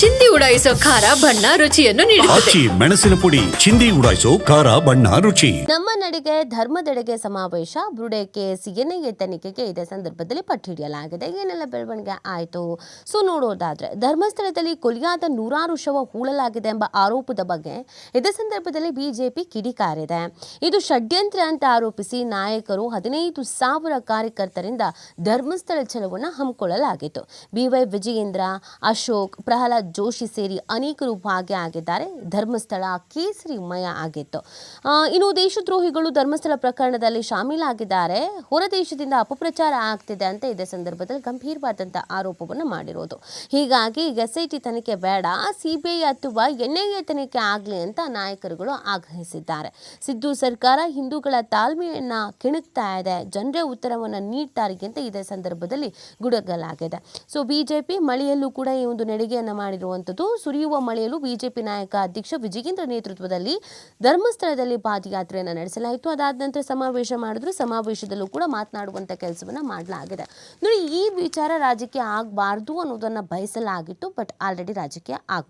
ಚಿಂದಿ ಉಡಾಯಿಸೋ ಖಾರ ಬಣ್ಣ ರುಚಿಯನ್ನು ನೀಡುತ್ತದೆ. ಆಚಿ ಮೆಣಸಿನ ಪುಡಿ ಚಿಂದಿ ಉಡಾಯಿಸೋ ಖಾರ ಬಣ್ಣ ರುಚಿ. ನಮ್ಮ ನಡಿಗೆ ಧರ್ಮದೆಡೆಗೆ ಸಮಾವೇಶ ಬುರುಡೆ ಕೇಸ್ ಎನ್ಐಎ ತನಿಖೆಗೆ ಇದೇ ಸಂದರ್ಭದಲ್ಲಿ ಪಟ್ಟು ಹಿಡಿಯಲಾಗಿದೆ. ಏನೆಲ್ಲ ಬೆಳವಣಿಗೆ ಆಯಿತು? ಸೊ ನೋಡೋದಾದ್ರೆ ಧರ್ಮಸ್ಥಳದಲ್ಲಿ ಕೊಲಿಯಾದ ನೂರಾರು ಶವ ಹೂಳಲಾಗಿದೆ ಎಂಬ ಆರೋಪದ ಬಗ್ಗೆ ಇದೇ ಸಂದರ್ಭದಲ್ಲಿ ಬಿಜೆಪಿ ಕಿಡಿಕಾರಿದೆ ಇದು ಷಡ್ಯಂತ್ರ ಅಂತ ಆರೋಪಿಸಿ ನಾಯಕರು ಹದಿನೈದು ಸಾವಿರ ಕಾರ್ಯಕರ್ತರಿಂದ ಧರ್ಮಸ್ಥಳ ಚಲವನ್ನು ಹಮ್ಮಿಕೊಳ್ಳಲಾಗಿತ್ತು. ಬಿವೈ ವಿಜಯೇಂದ್ರ ಅಶೋಕ್ ಪ್ರಹ್ಲಾದ್ ಜೋಶಿ ಸೇರಿ ಅನೇಕರು ಭಾಗಿಯಾಗಿದ್ದಾರೆ ಧರ್ಮಸ್ಥಳ ಕೇಸರಿಮಯ ಆಗಿತ್ತು. ಇನ್ನು ದೇಶದ್ರೋಹಿಗಳು ಧರ್ಮಸ್ಥಳ ಪ್ರಕರಣದಲ್ಲಿ ಶಾಮೀಲಾಗಿದ್ದಾರೆ. ಹೊರ ದೇಶದಿಂದ ಅಪಪ್ರಚಾರ ಆಗ್ತಿದೆ ಅಂತ ಇದೇ ಸಂದರ್ಭದಲ್ಲಿ ಗಂಭೀರವಾದಂಥ ಆರೋಪವನ್ನು ಮಾಡಿರೋದು. ಹೀಗಾಗಿ ಎಸ್ ಐ ಟಿ ತನಿಖೆ ಬೇಡ, ಸಿಬಿಐ ಅಥವಾ ಎನ್ಐಎ ತನಿಖೆ ಆಗಲಿ ಅಂತ ನಾಯಕರುಗಳು ಆಗ್ರಹಿಸಿದ್ದಾರೆ. ಸಿದ್ದು ಸರ್ಕಾರ ಹಿಂದೂಗಳ ತಾಳ್ಮೆಯನ್ನ ಕೆಣಕ್ತಾ ಇದೆ. ಜನರೇ ಉತ್ತರವನ್ನು ನೀಡ್ತಾರೆ ಅಂತ ಇದೇ ಸಂದರ್ಭದಲ್ಲಿ ಗುಡಗಲಾಗಿದೆ. ಸೊ, ಬಿಜೆಪಿ ಮಳೆಯಲ್ಲೂ ಕೂಡ ಈ ಒಂದು ನಡಿಗೆಯನ್ನು ಮಾಡಿರುವಂಥದ್ದು ಸುರಿಯುವ ಮಳೆಯಲು ಬಿಜೆಪಿ ನಾಯಕ ಅಧ್ಯಕ್ಷ ವಿಜಯೇಂದ್ರ ನೇತೃತ್ವದಲ್ಲಿ ಧರ್ಮಸ್ಥಳದಲ್ಲಿ ಪಾದಯಾತ್ರೆಯನ್ನು ನಡೆಸಲಾಯಿತು. ಅದಾದ ನಂತರ ಸಮಾವೇಶ ಮಾಡಿದ್ರು. ಸಮಾವೇಶದಲ್ಲೂ ಕೂಡ ಮಾತನಾಡುವಂಥ ಕೆಲಸವನ್ನು ಮಾಡಲಾಗಿದೆ. ನೋಡಿ, ಈ ವಿಚಾರ ರಾಜಕೀಯ ಆಗಬಾರ್ದು ಅನ್ನೋದನ್ನು ಬಯಸಲಾಗಿತ್ತು, ಬಟ್ ಆಲ್ರೆಡಿ ರಾಜಕೀಯ ಆಗ